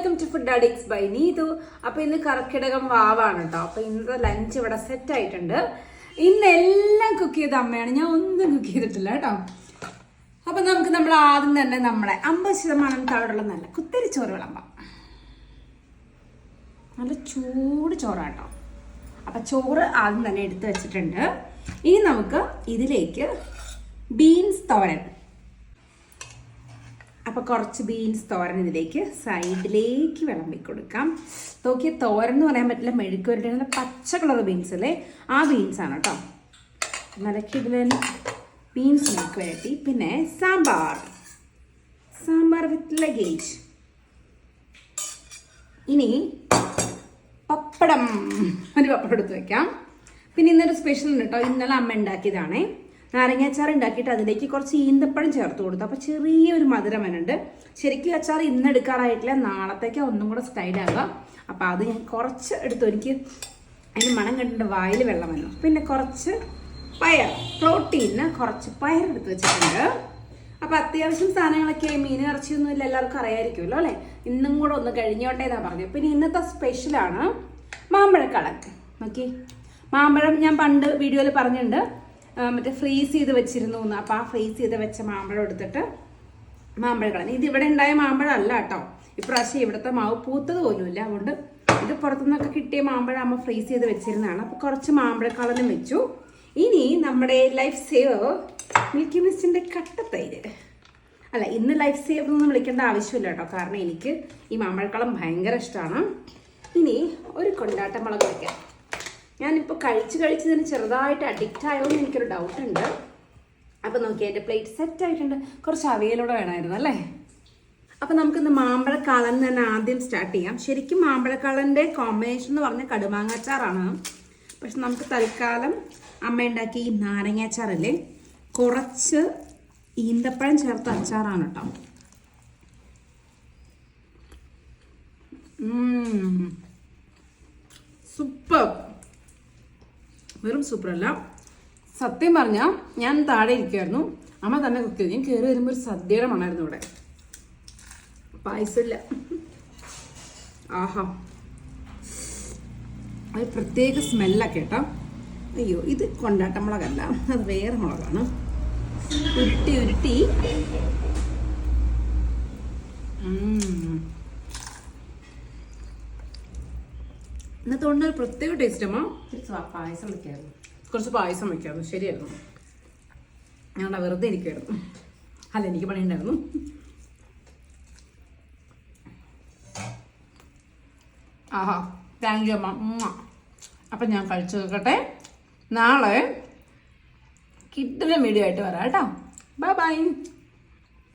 Welcome to food addicts by Neethu അപ്പൊ ഇന്ന് കർക്കിടകം വാവാണ് കേട്ടോ അപ്പൊ ഇന്നത്തെ ലഞ്ച് ഇവിടെ സെറ്റ് ആയിട്ടുണ്ട്. ഇന്ന് എല്ലാം കുക്ക് ചെയ്ത അമ്മയാണ്. ഞാൻ ഒന്നും കുക്ക് ചെയ്തിട്ടില്ല കേട്ടോ അപ്പൊ നമുക്ക് നമ്മൾ ആദ്യം തന്നെ നമ്മളെ അമ്പത് ശതമാനം തവിടുള്ള നല്ല കുത്തിരി ചോറ് വിളമ്പാം. നല്ല ചൂട് ചോറാട്ടോ അപ്പൊ ചോറ് ആദ്യം തന്നെ എടുത്തു വെച്ചിട്ടുണ്ട്. ഇനി നമുക്ക് ഇതിലേക്ക് ബീൻസ് തോരൻ അപ്പോൾ കുറച്ച് ബീൻസ് തോരൻ ഇതിലേക്ക് സൈഡിലേക്ക് വിളമ്പി കൊടുക്കാം നോക്കിയ തോരൻ എന്ന് പറയാൻ പറ്റില്ല മെഴുക്കുവരട്ടി പച്ച കളർ ബീൻസ് അല്ലേ? ആ ബീൻസ് ആണ് കേട്ടോ ഇതിൽ ബീൻസ് മെഴുക്ക് വരട്ടി. പിന്നെ സാമ്പാർ. സാമ്പാർ വിത്ത് ലഗേജ് ഇനി പപ്പടം. ഒരു പപ്പടം എടുത്ത് വെക്കാം. പിന്നെ ഇന്നൊരു സ്പെഷ്യൽ ഉണ്ട് കേട്ടോ ഇന്നലെ അമ്മ ഉണ്ടാക്കിയതാണേ. നാരങ്ങാച്ചാർ ഉണ്ടാക്കിയിട്ട് അതിലേക്ക് കുറച്ച് ഈന്തപ്പഴം ചേർത്ത് കൊടുത്തു. അപ്പോൾ ചെറിയൊരു മധുരം വരുന്നുണ്ട് ശരിക്കും അച്ചാർ ഇന്ന് എടുക്കാറായിട്ടില്ല. നാളത്തേക്ക് ഒന്നും കൂടെ സ്റ്റൈലാകാം അപ്പോൾ അത് ഞാൻ കുറച്ച് എടുത്തു. എനിക്ക് അതിന് മണം കണ്ടിട്ട് വായിൽ വെള്ളം വന്നു. പിന്നെ കുറച്ച് പയർ പ്രോട്ടീന് കുറച്ച് പയർ എടുത്ത് വെച്ചിട്ടുണ്ട്. അപ്പൊ അത്യാവശ്യം സാധനങ്ങളൊക്കെ മീൻ ഇറച്ചിയൊന്നും ഇല്ല. എല്ലാവർക്കും അറിയായിരിക്കുമല്ലോ അല്ലേ? ഇന്നും കൂടെ ഒന്ന് കഴിഞ്ഞോട്ടെ എന്നാ പറഞ്ഞത്. പിന്നെ ഇന്നത്തെ സ്പെഷ്യലാണ് മാമ്പഴക്കളക്ക് നോക്കി മാമ്പഴം ഞാൻ പണ്ട് വീഡിയോയിൽ പറഞ്ഞിട്ടുണ്ട്. മറ്റേ ഫ്രീസ് ചെയ്ത് വെച്ചിരുന്നു എന്ന്. അപ്പം ആ ഫ്രീസ് ചെയ്ത് വെച്ച മാമ്പഴം എടുത്തിട്ട് മാമ്പഴക്കളൻ ഇത് ഇവിടെ ഉണ്ടായ മാമ്പഴം അല്ല കേട്ടോ. ഇപ്രാവശ്യം ഇവിടുത്തെ മാവ് പൂത്തത് പോലുമില്ല അതുകൊണ്ട് ഇത് പുറത്തുനിന്നൊക്കെ കിട്ടിയ മാമ്പഴം അമ്മ ഫ്രീസ് ചെയ്ത് വെച്ചിരുന്നതാണ്. അപ്പോൾ കുറച്ച് മാമ്പഴ കളഞ്ഞും വെച്ചു. ഇനി നമ്മുടെ ലൈഫ് സേവ് മിൽക്കി മിസ്റ്റിന്റെ കട്ടത്തൈര്. അല്ല ഇന്ന് ലൈഫ് സേവ് ഒന്നും വിളിക്കേണ്ട ആവശ്യമില്ല കേട്ടോ. കാരണം എനിക്ക് ഈ മാമ്പഴക്കളം ഭയങ്കര ഇഷ്ടമാണ്. ഇനി ഒരു കൊണ്ടാട്ട മുളക് വയ്ക്കാം ഞാനിപ്പോൾ കഴിച്ച് കഴിച്ച് തന്നെ ചെറുതായിട്ട് അഡിക്റ്റ് ആയോ എന്ന് എനിക്കൊരു ഡൗട്ട് ഉണ്ട്. അപ്പോൾ നോക്കി എന്റെ പ്ലേറ്റ് സെറ്റ് ആയിട്ടുണ്ട്. കുറച്ച് അവിയലൂടെ വേണമായിരുന്നു അല്ലേ? അപ്പോൾ നമുക്കിന്ന് മാമ്പഴക്കാളൻ തന്നെ ആദ്യം സ്റ്റാർട്ട് ചെയ്യാം. ശരിക്കും മാമ്പഴക്കാളന്റെ കോമ്പിനേഷൻ എന്ന് പറഞ്ഞാൽ കടുമാങ്ങാച്ചാറാണ്. പക്ഷെ നമുക്ക് തൽക്കാലം അമ്മ ഉണ്ടാക്കി ഈ നാരങ്ങാച്ചാറല്ലേ കുറച്ച് ഈന്തപ്പഴം ചേർത്ത് അച്ചാറാണ് കേട്ടോ. സൂപ്പർ. വെറും സൂപ്പറല്ല. സത്യം പറഞ്ഞാൽ ഞാൻ താഴെ ഇരിക്കുമായിരുന്നു അമ്മ തന്നെ കുക്ക് ചെയ്തു ഞാൻ കയറി വരുമ്പോൾ ഒരു സദ്യയുടെ മണമായിരുന്നു ഇവിടെ. പായസമില്ല. ആഹാ. അത് പ്രത്യേക സ്മെല്ലൊക്കെ കേട്ടോ. അയ്യോ ഇത് കൊണ്ടാട്ട മുളകല്ല അത് വേറെ മുളകാണ്. ഉരുട്ടി ഉരുട്ടി. ഇന്നത്തെ കൊണ്ട് പ്രത്യേക ടേസ്റ്റ് അമ്മ പായസം വെക്കായിരുന്നു. കുറച്ച് പായസം വെക്കായിരുന്നു. ശരിയായിരുന്നു. ഞങ്ങളുടെ വെറുതെ ഇരിക്കുമായിരുന്നു അല്ല എനിക്ക് പണിയുണ്ടായിരുന്നു. ആഹാ താങ്ക് യു അമ്മ. അപ്പം ഞാൻ കഴിച്ചു നോക്കട്ടെ. നാളെ കിട്ടുന്ന വീഡിയോ ആയിട്ട് വരാം കേട്ടോ. Bye bye